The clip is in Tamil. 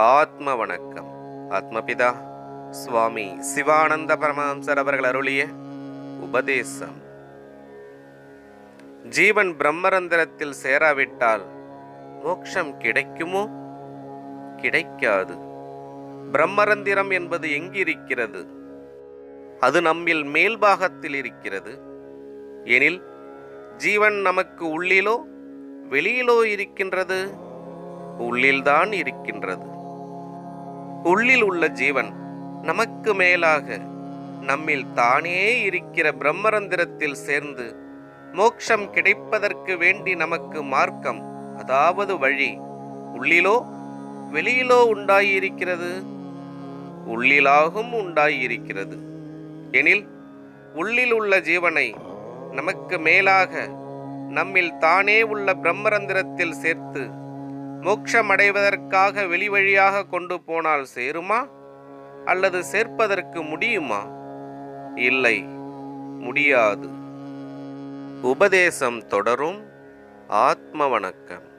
ஆத்ம வணக்கம் ஆத்மபிதா சுவாமி சிவானந்த பரமஹம்சர் அவர்கள் அருளிய உபதேசம். ஜீவன் பிரம்மரந்திரத்தில் சேராவிட்டால் மோட்சம் கிடைக்குமோ? கிடைக்காது. பிரம்மரந்திரம் என்பது எங்கிருக்கிறது? அது நம்மில் மேல்பாகத்தில் இருக்கிறது. எனில் ஜீவன் நமக்கு உள்ளிலோ வெளியிலோ இருக்கின்றது? உள்ளில்தான் இருக்கின்றது. உள்ளில் உள்ள ஜீவன் நமக்கு மேலாக நம்மில் தானே இருக்கிற பிரம்மரந்திரத்தில் சேர்ந்து மோட்சம் கிடைப்பதற்கு வேண்டி நமக்கு மார்க்கம் அதாவது வழி உள்ளிலோ வெளியிலோ உண்டாயிருக்கிறது. உள்ளிலாகும் உண்டாயிருக்கிறது. எனில் உள்ளில் உள்ள ஜீவனை நமக்கு மேலாக நம்மில் தானே உள்ள பிரம்மரந்திரத்தில் சேர்த்து மோட்சமடைவதற்காக வெளிவழியாக கொண்டு போனால் சேருமா? அல்லது சேர்ப்பதற்கு முடியுமா? இல்லை முடியாது. உபதேசம் தொடரும். ஆத்ம வணக்கம்.